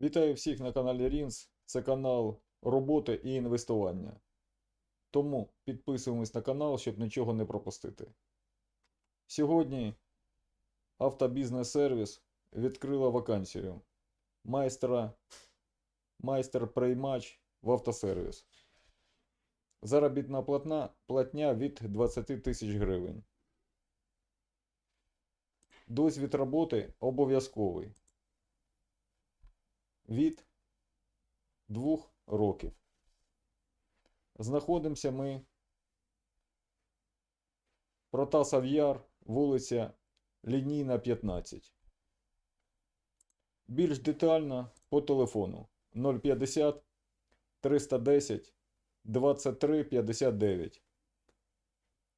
Вітаю всіх на каналі Рінс. Це канал роботи і інвестування. Тому підписуємось на канал, щоб нічого не пропустити. Сьогодні автобізнес-сервіс відкрила вакансію майстра майстер приймач в автосервіс. Заробітна платна, платня від 20 тисяч гривень. Досвід роботи обов'язковий від двох років. Знаходимося ми Протасов Яр, вулиця Лінійна, 15. Більш детально по телефону 050 310 23 59.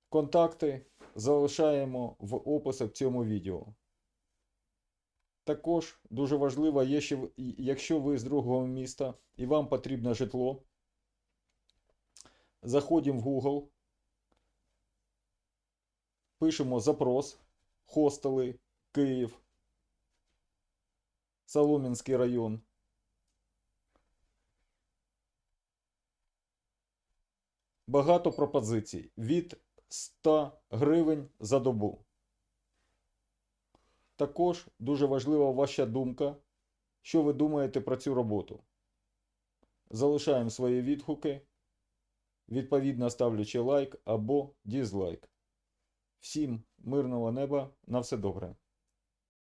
Контакти залишаємо в описах цьому відео. Також дуже важливо, якщо ви з другого міста і вам потрібно житло, заходимо в Google, пишемо запрос, хостели, Київ, Солом'янський район. Багато пропозицій від 100 гривень за добу. Також дуже важлива ваша думка, що ви думаєте про цю роботу. Залишаємо свої відгуки, відповідно ставлячи лайк або дізлайк. Всім мирного неба, на все добре.